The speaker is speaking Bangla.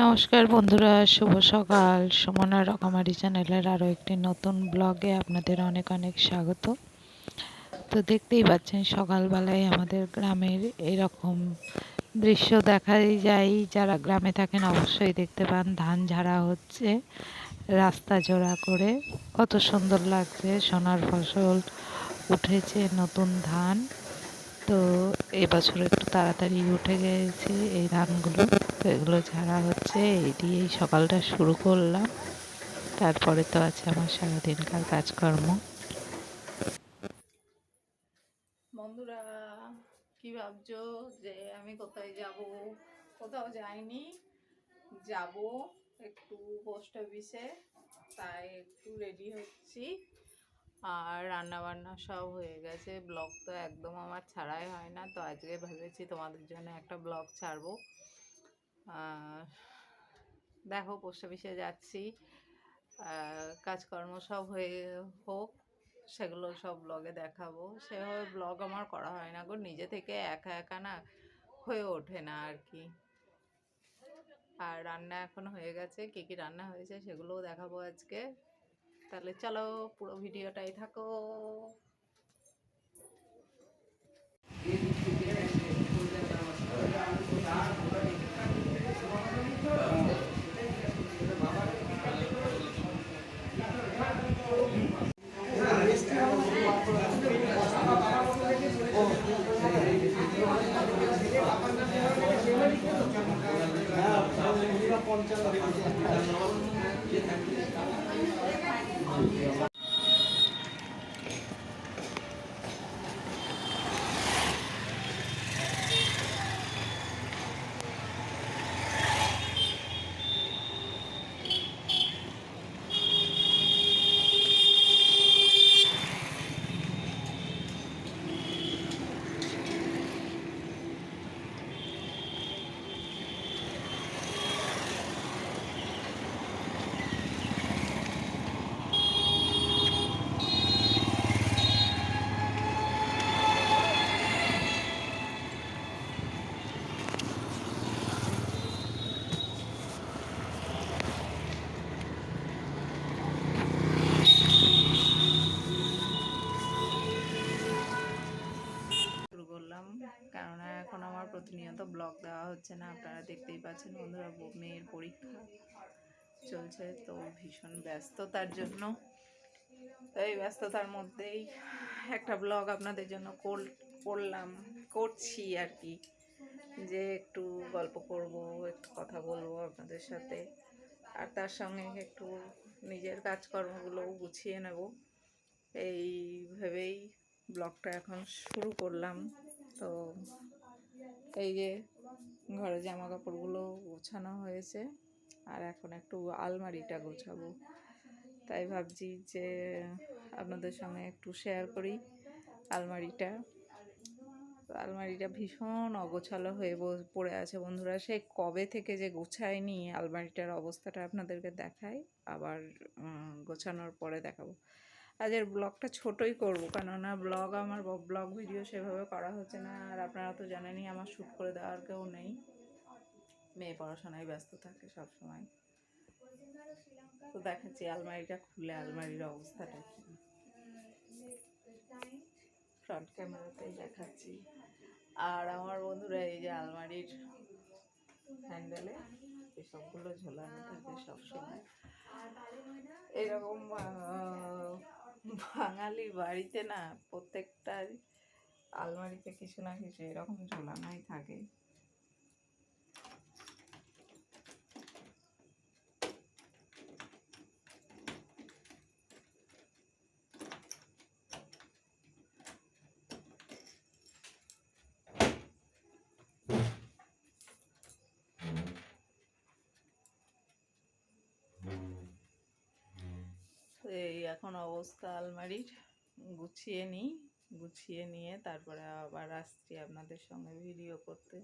নমস্কার বন্ধুরা, শুভ সকাল। সুমনা রকমারি চ্যানেলের আরও একটি নতুন ব্লগে আপনাদের অনেক অনেক স্বাগত। তো দেখতেই পাচ্ছেন, সকালবেলায় আমাদের গ্রামের এরকম দৃশ্য দেখাই যায়। যারা গ্রামে থাকেন অবশ্যই দেখতে পান, ধান ঝাড়া হচ্ছে, রাস্তা জোড়া করে। কত সুন্দর লাগছে, সোনার ফসল উঠেছে নতুন ধান। তো এবছর একটু তাড়াতাড়ি উঠে গেছে এই ধানগুলো। তো এগুলো ঝাড়া হচ্ছে, এই দিয়েই সকালটা শুরু করলাম। তারপরে তো আছে আমার সারাদিনকার কাজকর্ম। বন্ধুরা, কি ভাবছ যে আমি কোথায় যাব? কোথাও যাইনি। যাব একটু পোস্ট অফিসে তাই একটু রেডি হচ্ছি। আর রান্না বান্না সব হয়ে গেছে। ব্লগ তো একদম আমার ছাড়াই হয় না। তো আজকে ভেবেছি তোমাদের জন্য একটা ব্লগ ছাড়বো। দেখো, পোস্ট অফিসে যাচ্ছি। কাজকর্ম সব হয়ে হোক, সেগুলো সব ব্লগে দেখাবো। সেভাবে ব্লগ আমার করা হয় না গো। নিজে থেকে একা একা না হয়ে ওঠে না আর কি। আর রান্না এখন হয়ে গেছে। কী কী রান্না হয়েছে সেগুলোও দেখাবো আজকে। তাহলে চলো পুরো ভিডিওটাই থাকো। শুরু করলাম কেননা এখন আমার প্রতিনিয়ত ব্লগ দেওয়া হচ্ছে না। আপনারা দেখতেই পাচ্ছেন বন্ধুরা মেয়ের পরীক্ষা চলছে, তো ভীষণ ব্যস্ততার জন্য। তো এই ব্যস্ততার মধ্যেই একটা ব্লগ আপনাদের জন্য কর- করলাম, করছি আর কি। যে একটু গল্প করব, একটু কথা বলব আপনাদের সাথে। আর তার সঙ্গে একটু নিজের কাজকর্মগুলোও গুছিয়ে নেব। এই ভেবেই ব্লগটা এখন শুরু করলাম। তো এই যে ঘরে জামা কাপড়গুলো গোছানো হয়েছে আর এখন একটু আলমারিটা গোছাবো। তাই ভাবছি যে আপনাদের সঙ্গে একটু শেয়ার করি আলমারিটা। আলমারিটা ভীষণ অগোছালো হয়ে পড়ে আছে বন্ধুরা। সেই কবে থেকে যে গোছায়নি আলমারিটার অবস্থাটা আপনাদেরকে দেখাই। আবার গোছানোর পরে দেখাবো। আজের ব্লগটা ছোটই করব। কেননা ব্লগ আমার ব্লগ ভিডিও সেভাবে করা হচ্ছে না। আর আপনারা তো জানেনই আমার শ্যুট করে দেওয়ার কেউ নেই। মেয়ে পড়াশোনায় ব্যস্ত থাকে সব সময় তো দেখাচ্ছি, আলমারিটা খুলে আলমারির অবস্থাটা ফ্রন্ট ক্যামেরাতেই দেখাচ্ছি। আর আমার বন্ধুরা, এই যে আলমারির হ্যান্ডেলে এসবগুলো ঝোলানো থাকে সবসময়। এরকম বাঙালি বাড়িতে না প্রত্যেকটা আলমারিতে কিছু না কিছু এরকম ঝোলানোই থাকে তো এই এখন অবস্থা আলমারির। গুছিয়ে নিই গুছিয়ে নিয়ে তারপরে আবার আসছি আপনাদের সঙ্গে ভিডিও করতে।